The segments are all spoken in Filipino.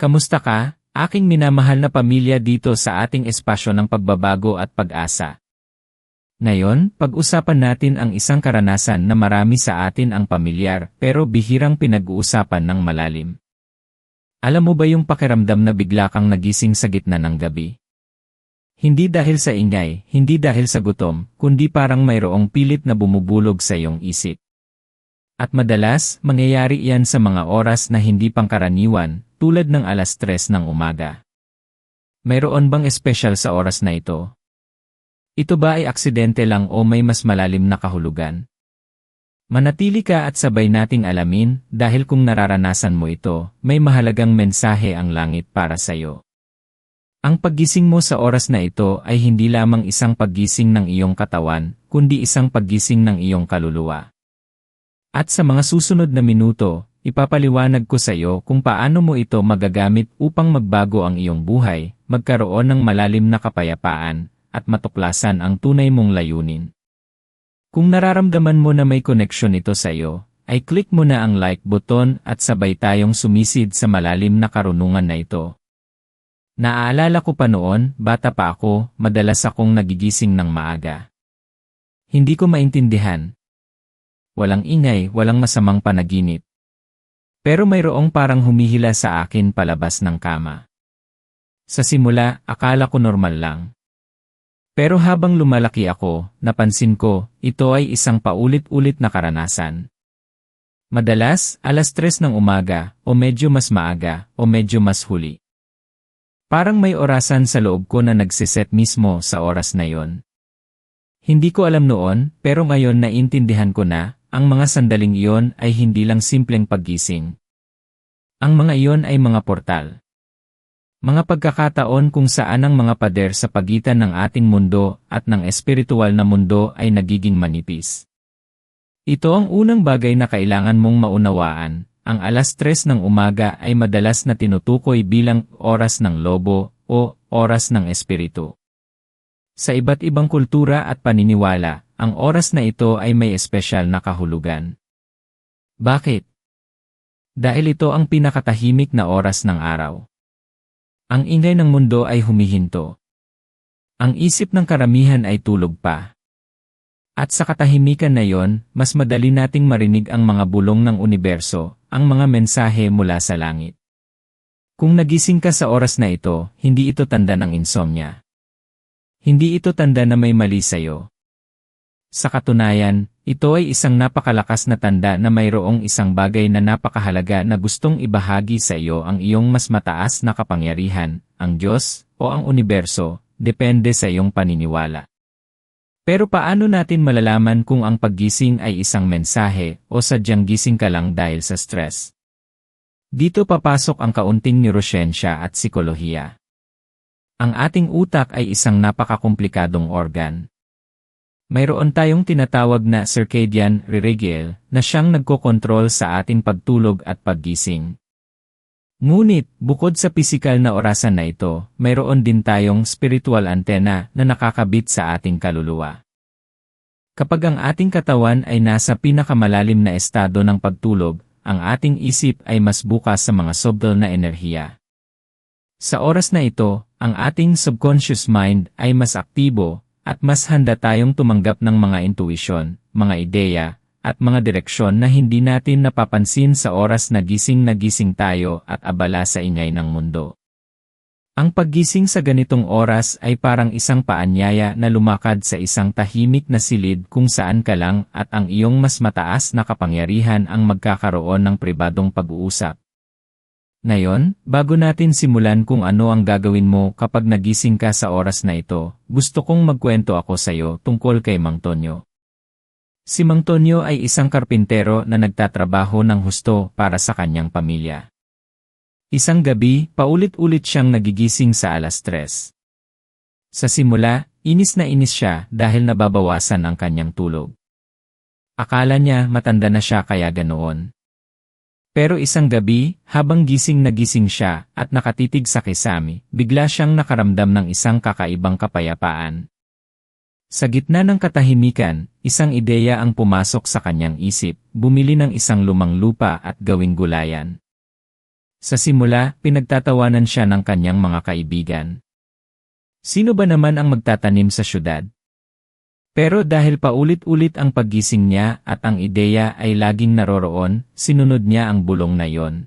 Kamusta ka, aking minamahal na pamilya dito sa ating espasyo ng pagbabago at pag-asa? Ngayon, pag-usapan natin ang isang karanasan na marami sa atin ang pamilyar pero bihirang pinag-uusapan ng malalim. Alam mo ba yung pakiramdam na bigla kang nagising sa gitna ng gabi? Hindi dahil sa ingay, hindi dahil sa gutom, kundi parang mayroong pilit na bumubulog sa iyong isip. At madalas, mangyayari yan sa mga oras na hindi pangkaraniwan, tulad ng alas 3 ng umaga. Mayroon bang espesyal sa oras na ito? Ito ba ay aksidente lang o may mas malalim na kahulugan? Manatili ka at sabay nating alamin dahil kung nararanasan mo ito, may mahalagang mensahe ang langit para sa iyo. Ang paggising mo sa oras na ito ay hindi lamang isang paggising ng iyong katawan, kundi isang paggising ng iyong kaluluwa. At sa mga susunod na minuto, ipapaliwanag ko sa iyo kung paano mo ito magagamit upang magbago ang iyong buhay, magkaroon ng malalim na kapayapaan, at matuklasan ang tunay mong layunin. Kung nararamdaman mo na may koneksyon ito sa iyo, ay click mo na ang like button at sabay tayong sumisid sa malalim na karunungan na ito. Naaalala ko pa noon, bata pa ako, madalas akong nagigising ng maaga. Hindi ko maintindihan. Walang ingay, walang masamang panaginip. Pero mayroong parang humihila sa akin palabas ng kama. Sa simula, akala ko normal lang. Pero habang lumalaki ako, napansin ko, ito ay isang paulit-ulit na karanasan. Madalas, alas tres ng umaga, o medyo mas maaga, o medyo mas huli. Parang may orasan sa loob ko na nagsiset mismo sa oras na yon. Hindi ko alam noon, pero ngayon naintindihan ko na, ang mga sandaling iyon ay hindi lang simpleng paggising. Ang mga iyon ay mga portal. Mga pagkakataon kung saan ang mga pader sa pagitan ng ating mundo at ng espiritual na mundo ay nagiging manipis. Ito ang unang bagay na kailangan mong maunawaan, ang alas 3 ng umaga ay madalas na tinutukoy bilang oras ng lobo o oras ng espiritu. Sa iba't ibang kultura at paniniwala, ang oras na ito ay may espesyal na kahulugan. Bakit? Dahil ito ang pinakatahimik na oras ng araw. Ang ingay ng mundo ay humihinto. Ang isip ng karamihan ay tulog pa. At sa katahimikan na yon, mas madali nating marinig ang mga bulong ng universo, ang mga mensahe mula sa langit. Kung nagising ka sa oras na ito, hindi ito tanda ng insomnia. Hindi ito tanda na may mali sa'yo. Sa katunayan, ito ay isang napakalakas na tanda na mayroong isang bagay na napakahalaga na gustong ibahagi sa iyo ang iyong mas mataas na kapangyarihan, ang Diyos, o ang universo, depende sa iyong paniniwala. Pero paano natin malalaman kung ang paggising ay isang mensahe o sadyang gising ka lang dahil sa stress? Dito papasok ang kaunting neurosiyensya at psikolohiya. Ang ating utak ay isang napakakomplikadong organ. Mayroon tayong tinatawag na circadian regale na siyang nagkokontrol sa ating pagtulog at paggising. Ngunit, bukod sa pisikal na orasan na ito, mayroon din tayong spiritual antena na nakakabit sa ating kaluluwa. Kapag ang ating katawan ay nasa pinakamalalim na estado ng pagtulog, ang ating isip ay mas bukas sa mga subtle na enerhiya. Sa oras na ito, ang ating subconscious mind ay mas aktibo at mas handa tayong tumanggap ng mga intuition, mga ideya, at mga direksyon na hindi natin napapansin sa oras na gising na gising tayo at abala sa ingay ng mundo. Ang paggising sa ganitong oras ay parang isang paanyaya na lumakad sa isang tahimik na silid kung saan ka lang at ang iyong mas mataas na kapangyarihan ang magkakaroon ng pribadong pag-uusap. Ngayon, bago natin simulan kung ano ang gagawin mo kapag nagising ka sa oras na ito, gusto kong magkwento ako sa iyo tungkol kay Mang Tonyo. Si Mang Tonyo ay isang karpintero na nagtatrabaho ng husto para sa kanyang pamilya. Isang gabi, paulit-ulit siyang nagigising sa alas tres. Sa simula, inis na inis siya dahil nababawasan ang kanyang tulog. Akala niya matanda na siya kaya ganoon. Pero isang gabi, habang gising na gising siya at nakatitig sa kisami, bigla siyang nakaramdam ng isang kakaibang kapayapaan. Sa gitna ng katahimikan, isang ideya ang pumasok sa kanyang isip, bumili ng isang lumang lupa at gawing gulayan. Sa simula, pinagtatawanan siya ng kanyang mga kaibigan. Sino ba naman ang magtatanim sa syudad? Pero dahil paulit-ulit ang paggising niya at ang ideya ay laging naroroon, sinunod niya ang bulong na yon.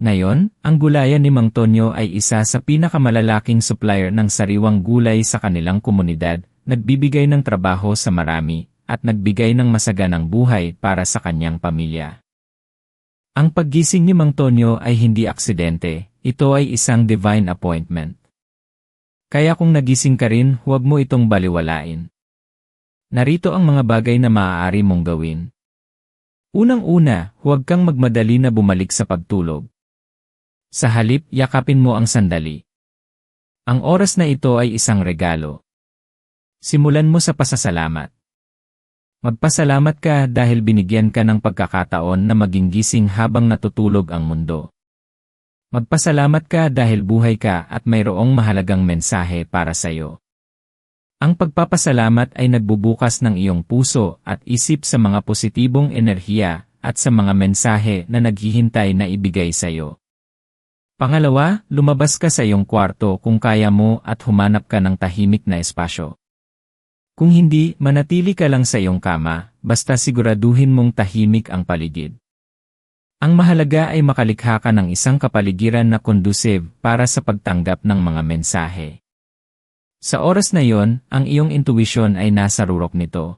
Ngayon, ang gulayan ni Mang Tonyo ay isa sa pinakamalalaking supplier ng sariwang gulay sa kanilang komunidad, nagbibigay ng trabaho sa marami, at nagbigay ng masaganang buhay para sa kanyang pamilya. Ang paggising ni Mang Tonyo ay hindi aksidente, ito ay isang divine appointment. Kaya kung nagising ka rin, huwag mo itong baliwalain. Narito ang mga bagay na maaari mong gawin. Unang-una, huwag kang magmadali na bumalik sa pagtulog. Sa halip, yakapin mo ang sandali. Ang oras na ito ay isang regalo. Simulan mo sa pasasalamat. Magpasalamat ka dahil binigyan ka ng pagkakataon na maging gising habang natutulog ang mundo. Magpasalamat ka dahil buhay ka at mayroong mahalagang mensahe para sa iyo. Ang pagpapasalamat ay nagbubukas ng iyong puso at isip sa mga positibong enerhiya at sa mga mensahe na naghihintay na ibigay sa iyo. Pangalawa, lumabas ka sa iyong kwarto kung kaya mo at humanap ka ng tahimik na espasyo. Kung hindi, manatili ka lang sa iyong kama, basta siguraduhin mong tahimik ang paligid. Ang mahalaga ay makalikha ka ng isang kapaligiran na conducive para sa pagtanggap ng mga mensahe. Sa oras na yon, ang iyong intuition ay nasa rurok nito.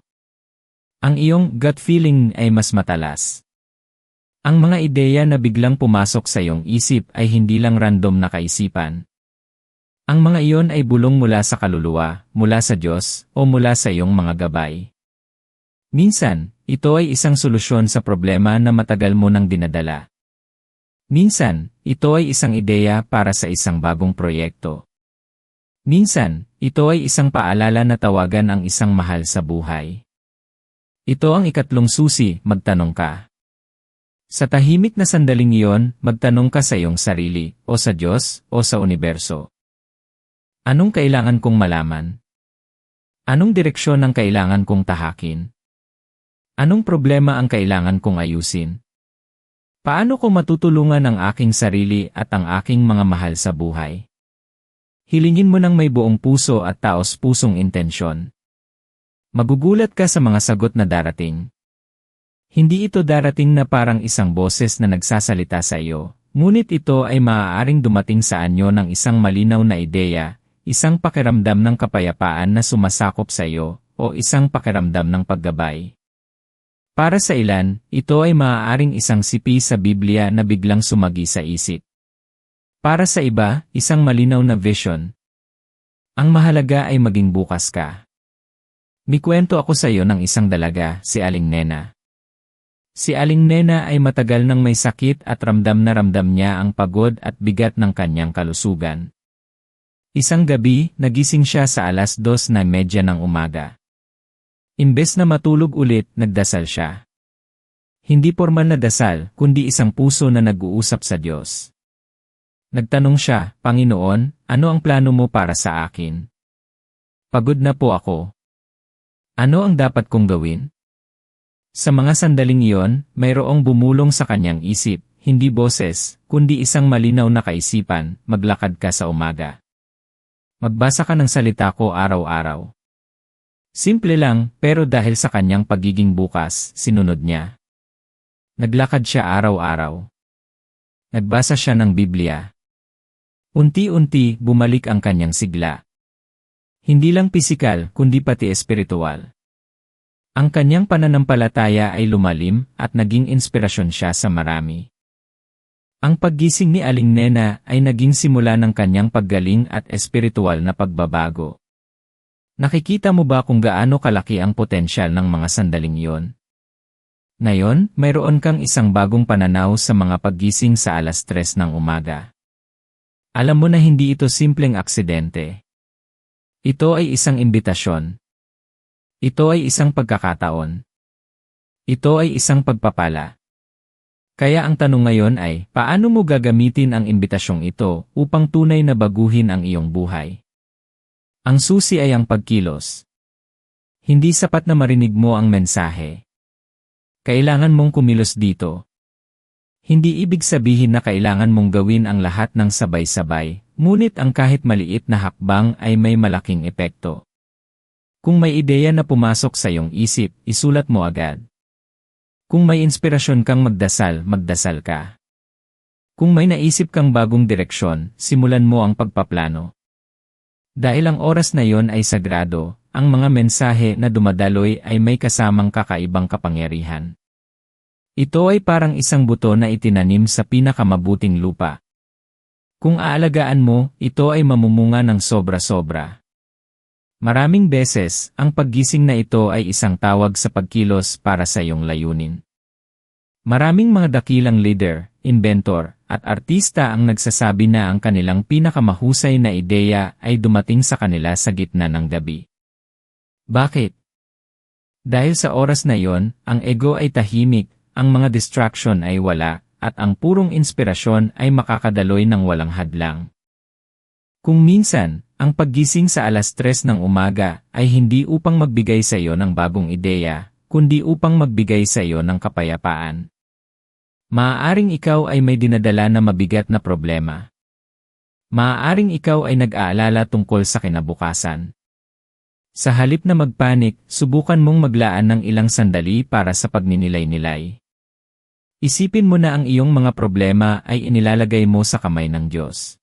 Ang iyong gut feeling ay mas matalas. Ang mga ideya na biglang pumasok sa iyong isip ay hindi lang random na kaisipan. Ang mga iyon ay bulong mula sa kaluluwa, mula sa Diyos, o mula sa iyong mga gabay. Minsan, ito ay isang solusyon sa problema na matagal mo nang dinadala. Minsan, ito ay isang ideya para sa isang bagong proyekto. Minsan, ito ay isang paalala na tawagan ang isang mahal sa buhay. Ito ang ikatlong susi, magtanong ka. Sa tahimik na sandaling iyon, magtanong ka sa iyong sarili, o sa Diyos, o sa universo. Anong kailangan kong malaman? Anong direksyon ang kailangan kong tahakin? Anong problema ang kailangan kong ayusin? Paano ko matutulungan ang aking sarili at ang aking mga mahal sa buhay? Hilingin mo ng may buong puso at taos pusong intensyon. Magugulat ka sa mga sagot na darating. Hindi ito darating na parang isang boses na nagsasalita sa iyo, ngunit ito ay maaaring dumating sa anyo ng isang malinaw na ideya, isang pakiramdam ng kapayapaan na sumasakop sa iyo, o isang pakiramdam ng paggabay. Para sa ilan, ito ay maaaring isang sipi sa Biblia na biglang sumagi sa isip. Para sa iba, isang malinaw na vision. Ang mahalaga ay maging bukas ka. Mikwento ako sa iyo ng isang dalaga, si Aling Nena. Si Aling Nena ay matagal nang may sakit at ramdam na ramdam niya ang pagod at bigat ng kanyang kalusugan. Isang gabi, nagising siya sa alas dos na medya ng umaga. Imbes na matulog ulit, nagdasal siya. Hindi formal na dasal, kundi isang puso na nag-uusap sa Diyos. Nagtanong siya, Panginoon, ano ang plano mo para sa akin? Pagod na po ako. Ano ang dapat kong gawin? Sa mga sandaling iyon, mayroong bumulong sa kanyang isip, hindi boses, kundi isang malinaw na kaisipan, maglakad ka sa umaga. Magbasa ka ng salita ko araw-araw. Simple lang, pero dahil sa kanyang pagiging bukas, sinunod niya. Naglakad siya araw-araw. Nagbasa siya ng Biblia. Unti-unti, bumalik ang kanyang sigla. Hindi lang pisikal, kundi pati espiritual. Ang kanyang pananampalataya ay lumalim at naging inspirasyon siya sa marami. Ang paggising ni Aling Nena ay naging simula ng kanyang paggaling at espiritual na pagbabago. Nakikita mo ba kung gaano kalaki ang potensyal ng mga sandaling iyon? Ngayon, mayroon kang isang bagong pananaw sa mga paggising sa alas 3 ng umaga. Alam mo na hindi ito simpleng aksidente. Ito ay isang imbitasyon, ito ay isang pagkakataon. Ito ay isang pagpapala. Kaya ang tanong ngayon ay, paano mo gagamitin ang imbitasyong ito upang tunay na baguhin ang iyong buhay? Ang susi ay ang pagkilos. Hindi sapat na marinig mo ang mensahe. Kailangan mong kumilos dito. Hindi ibig sabihin na kailangan mong gawin ang lahat ng sabay-sabay, ngunit ang kahit maliit na hakbang ay may malaking epekto. Kung may ideya na pumasok sa iyong isip, isulat mo agad. Kung may inspirasyon kang magdasal, magdasal ka. Kung may naisip kang bagong direksyon, simulan mo ang pagpaplano. Dahil ang oras na yon ay sagrado, ang mga mensahe na dumadaloy ay may kasamang kakaibang kapangyarihan. Ito ay parang isang buto na itinanim sa pinakamabuting lupa. Kung aalagaan mo, ito ay mamumunga ng sobra-sobra. Maraming beses, ang paggising na ito ay isang tawag sa pagkilos para sa iyong layunin. Maraming mga dakilang leader, inventor, at artista ang nagsasabi na ang kanilang pinakamahusay na ideya ay dumating sa kanila sa gitna ng gabi. Bakit? Dahil sa oras na yon, ang ego ay tahimik, ang mga distraction ay wala, at ang purong inspirasyon ay makakadaloy ng walang hadlang. Kung minsan, ang paggising sa alas 3 ng umaga ay hindi upang magbigay sa iyo ng bagong ideya, kundi upang magbigay sa iyo ng kapayapaan. Maaaring ikaw ay may dinadala na mabigat na problema. Maaaring ikaw ay nag-aalala tungkol sa kinabukasan. Sa halip na magpanik, subukan mong maglaan ng ilang sandali para sa pagninilay-nilay. Isipin mo na ang iyong mga problema ay inilalagay mo sa kamay ng Diyos.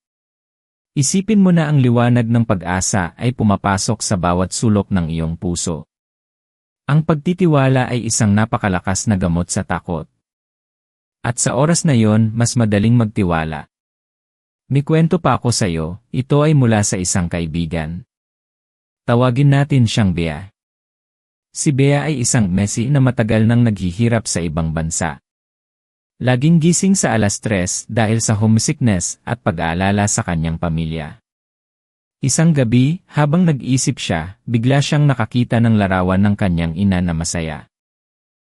Isipin mo na ang liwanag ng pag-asa ay pumapasok sa bawat sulok ng iyong puso. Ang pagtitiwala ay isang napakalakas na gamot sa takot. At sa oras na yon, mas madaling magtiwala. May kwento pa ako sa iyo, ito ay mula sa isang kaibigan. Tawagin natin siyang Bea. Si Bea ay isang Messi na matagal nang naghihirap sa ibang bansa. Laging gising sa alas tres dahil sa homesickness at pag-aalala sa kanyang pamilya. Isang gabi, habang nag-isip siya, bigla siyang nakakita ng larawan ng kanyang ina na masaya.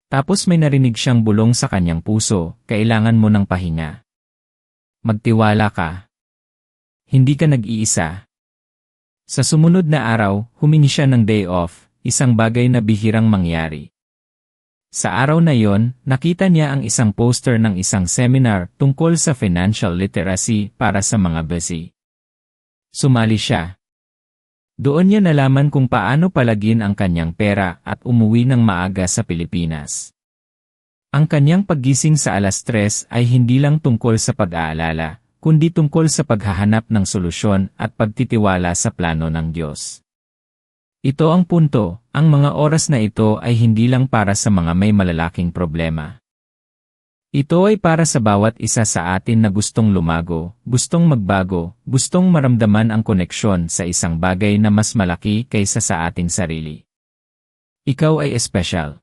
Tapos may narinig siyang bulong sa kanyang puso, kailangan mo ng pahinga. Magtiwala ka. Hindi ka nag-iisa. Sa sumunod na araw, humingi siya ng day off, isang bagay na bihirang mangyari. Sa araw na yon, nakita niya ang isang poster ng isang seminar tungkol sa financial literacy para sa mga busy. Sumali siya. Doon niya nalaman kung paano palagin ang kanyang pera at umuwi ng maaga sa Pilipinas. Ang kanyang paggising sa alas 3 ay hindi lang tungkol sa pag-aalala, kundi tungkol sa paghahanap ng solusyon at pagtitiwala sa plano ng Diyos. Ito ang punto, ang mga oras na ito ay hindi lang para sa mga may malalaking problema. Ito ay para sa bawat isa sa atin na gustong lumago, gustong magbago, gustong maramdaman ang koneksyon sa isang bagay na mas malaki kaysa sa ating sarili. Ikaw ay espesyal.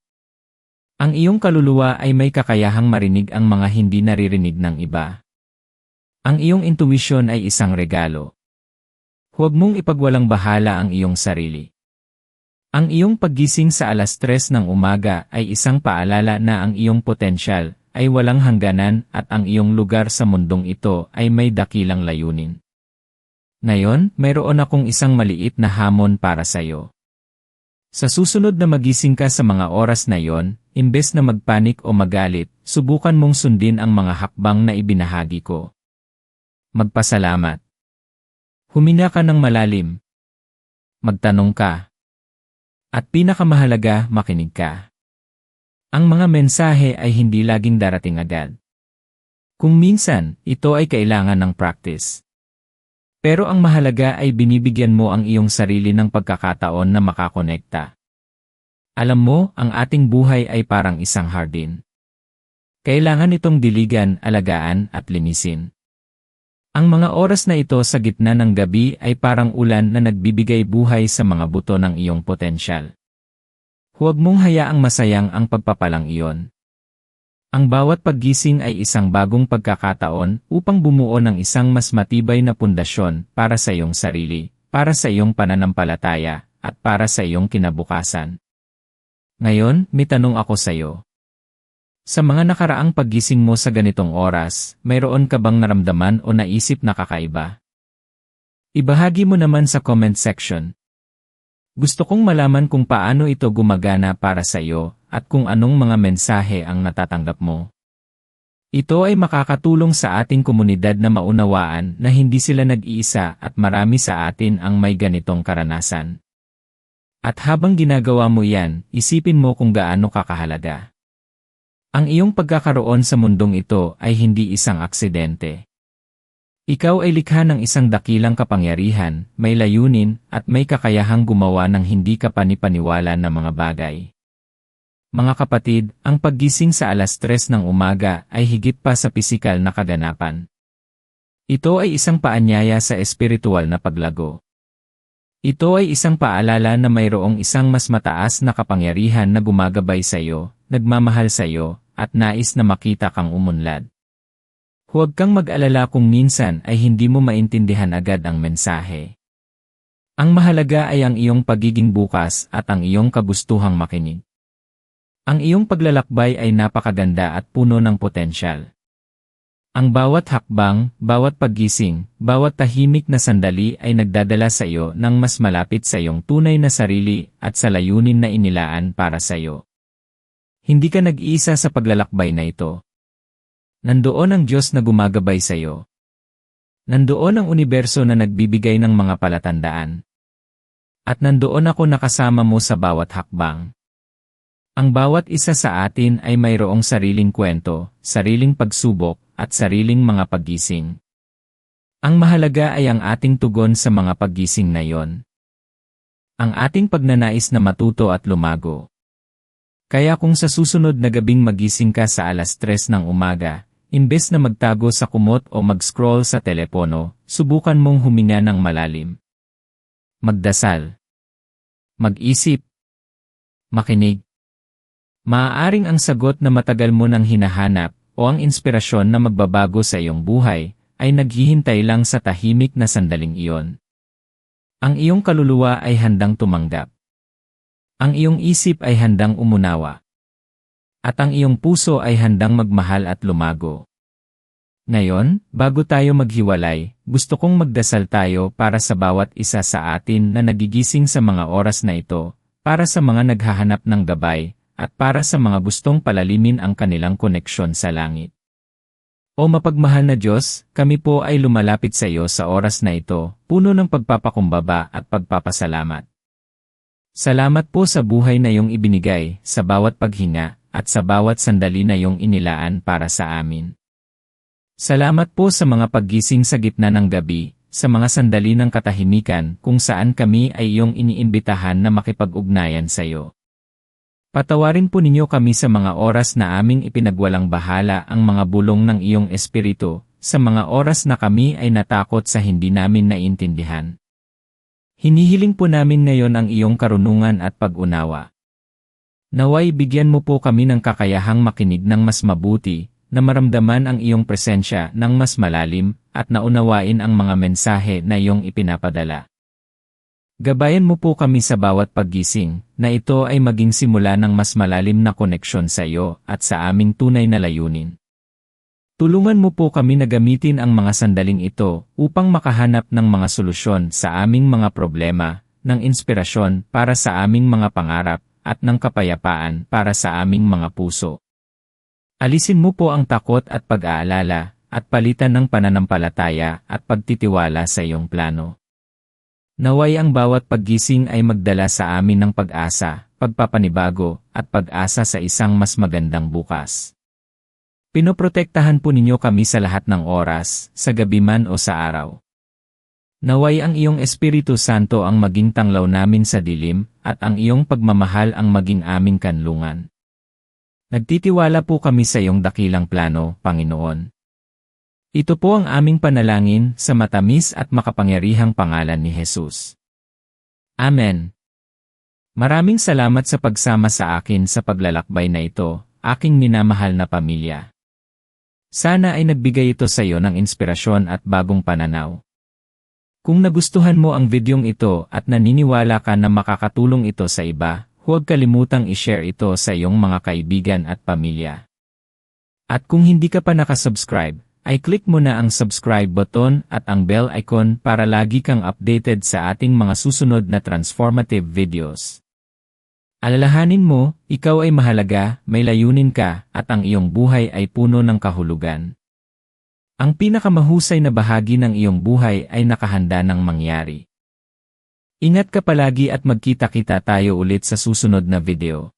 Ang iyong kaluluwa ay may kakayahang marinig ang mga hindi naririnig ng iba. Ang iyong intuition ay isang regalo. Huwag mong ipagwalang bahala ang iyong sarili. Ang iyong paggising sa alas 3 ng umaga ay isang paalala na ang iyong potensyal ay walang hangganan at ang iyong lugar sa mundong ito ay may dakilang layunin. Ngayon, mayroon akong isang maliit na hamon para sa iyo. Sa susunod na magising ka sa mga oras na yon, imbes na magpanik o magalit, subukan mong sundin ang mga hakbang na ibinahagi ko. Magpasalamat. Humina ka ng malalim. Magtanong ka. At pinakamahalaga, makinig ka. Ang mga mensahe ay hindi laging darating agad. Kung minsan, ito ay kailangan ng practice. Pero ang mahalaga ay binibigyan mo ang iyong sarili ng pagkakataon na makakonekta. Alam mo, ang ating buhay ay parang isang hardin. Kailangan itong diligan, alagaan at linisin. Ang mga oras na ito sa gitna ng gabi ay parang ulan na nagbibigay buhay sa mga buto ng iyong potensyal. Huwag mong hayaang masayang ang pagpapalang iyon. Ang bawat paggising ay isang bagong pagkakataon upang bumuo ng isang mas matibay na pundasyon para sa iyong sarili, para sa iyong pananampalataya, at para sa iyong kinabukasan. Ngayon, may tanong ako sa iyo. Sa mga nakaraang paggising mo sa ganitong oras, mayroon ka bang naramdaman o naisip na kakaiba? Ibahagi mo naman sa comment section. Gusto kong malaman kung paano ito gumagana para sa iyo at kung anong mga mensahe ang natatanggap mo. Ito ay makakatulong sa ating komunidad na maunawaan na hindi sila nag-iisa at marami sa atin ang may ganitong karanasan. At habang ginagawa mo yan, isipin mo kung gaano kakahalaga. Ang iyong pagkakaroon sa mundong ito ay hindi isang aksidente. Ikaw ay likha ng isang dakilang kapangyarihan, may layunin, at may kakayahang gumawa ng hindi ka panipaniwala mga bagay. Mga kapatid, ang paggising sa alas 3 ng umaga ay higit pa sa pisikal na kaganapan. Ito ay isang paanyaya sa espiritual na paglago. Ito ay isang paalala na mayroong isang mas mataas na kapangyarihan na gumagabay sa iyo, nagmamahal sa iyo, at nais na makita kang umunlad. Huwag kang mag-alala kung minsan ay hindi mo maintindihan agad ang mensahe. Ang mahalaga ay ang iyong pagiging bukas at ang iyong kagustuhang makinig. Ang iyong paglalakbay ay napakaganda at puno ng potensyal. Ang bawat hakbang, bawat paggising, bawat tahimik na sandali ay nagdadala sa iyo ng mas malapit sa iyong tunay na sarili at sa layunin na inilaan para sa iyo. Hindi ka nag-iisa sa paglalakbay na ito. Nandoon ang Diyos na gumagabay sa iyo. Nandoon ang universo na nagbibigay ng mga palatandaan. At nandoon ako nakasama mo sa bawat hakbang. Ang bawat isa sa atin ay mayroong sariling kwento, sariling pagsubok, at sariling mga paggising. Ang mahalaga ay ang ating tugon sa mga paggising na yon. Ang ating pagnanais na matuto at lumago. Kaya kung sa susunod na gabing magising ka sa alas 3 ng umaga, imbes na magtago sa kumot o mag-scroll sa telepono, subukan mong huminga ng malalim. Magdasal. Mag-isip. Makinig. Maaaring ang sagot na matagal mo nang hinahanap o ang inspirasyon na magbabago sa iyong buhay ay naghihintay lang sa tahimik na sandaling iyon. Ang iyong kaluluwa ay handang tumanggap. Ang iyong isip ay handang umunawa. At ang iyong puso ay handang magmahal at lumago. Ngayon, bago tayo maghiwalay, gusto kong magdasal tayo para sa bawat isa sa atin na nagigising sa mga oras na ito, para sa mga naghahanap ng gabay, at para sa mga gustong palalimin ang kanilang koneksyon sa langit. O mapagmahal na Diyos, kami po ay lumalapit sa iyo sa oras na ito, puno ng pagpapakumbaba at pagpapasalamat. Salamat po sa buhay na iyong ibinigay, sa bawat paghinga, at sa bawat sandali na iyong inilaan para sa amin. Salamat po sa mga paggising sa gitna ng gabi, sa mga sandali ng katahimikan kung saan kami ay iyong iniimbitahan na makipag-ugnayan sa iyo. Patawarin po ninyo kami sa mga oras na aming ipinagwalang bahala ang mga bulong ng iyong espiritu, sa mga oras na kami ay natakot sa hindi namin naiintindihan. Hinihiling po namin ngayon ang iyong karunungan at pag-unawa. Naway bigyan mo po kami ng kakayahang makinig ng mas mabuti, na maramdaman ang iyong presensya ng mas malalim, at naunawain ang mga mensahe na iyong ipinapadala. Gabayan mo po kami sa bawat paggising, na ito ay maging simula ng mas malalim na koneksyon sa iyo at sa aming tunay na layunin. Tulungan mo po kami na gamitin ang mga sandaling ito upang makahanap ng mga solusyon sa aming mga problema, ng inspirasyon para sa aming mga pangarap, at ng kapayapaan para sa aming mga puso. Alisin mo po ang takot at pag-aalala, at palitan ng pananampalataya at pagtitiwala sa iyong plano. Naway ang bawat paggising ay magdala sa amin ng pag-asa, pagpapanibago, at pag-asa sa isang mas magandang bukas. Pinoprotektahan po ninyo kami sa lahat ng oras, sa gabi man o sa araw. Naway ang iyong Espiritu Santo ang maging tanglaw namin sa dilim, at ang iyong pagmamahal ang maging aming kanlungan. Nagtitiwala po kami sa iyong dakilang plano, Panginoon. Ito po ang aming panalangin sa matamis at makapangyarihang pangalan ni Jesus. Amen. Maraming salamat sa pagsama sa akin sa paglalakbay na ito, aking minamahal na pamilya. Sana ay nagbigay ito sa iyo ng inspirasyon at bagong pananaw. Kung nagustuhan mo ang videong ito at naniniwala ka na makakatulong ito sa iba, huwag kalimutang i-share ito sa iyong mga kaibigan at pamilya. At kung hindi ka pa nakasubscribe, ay click mo na ang subscribe button at ang bell icon para lagi kang updated sa ating mga susunod na transformative videos. Alalahanin mo, ikaw ay mahalaga, may layunin ka, at ang iyong buhay ay puno ng kahulugan. Ang pinakamahusay na bahagi ng iyong buhay ay nakahanda ng mangyari. Ingat ka palagi at magkita-kita tayo ulit sa susunod na video.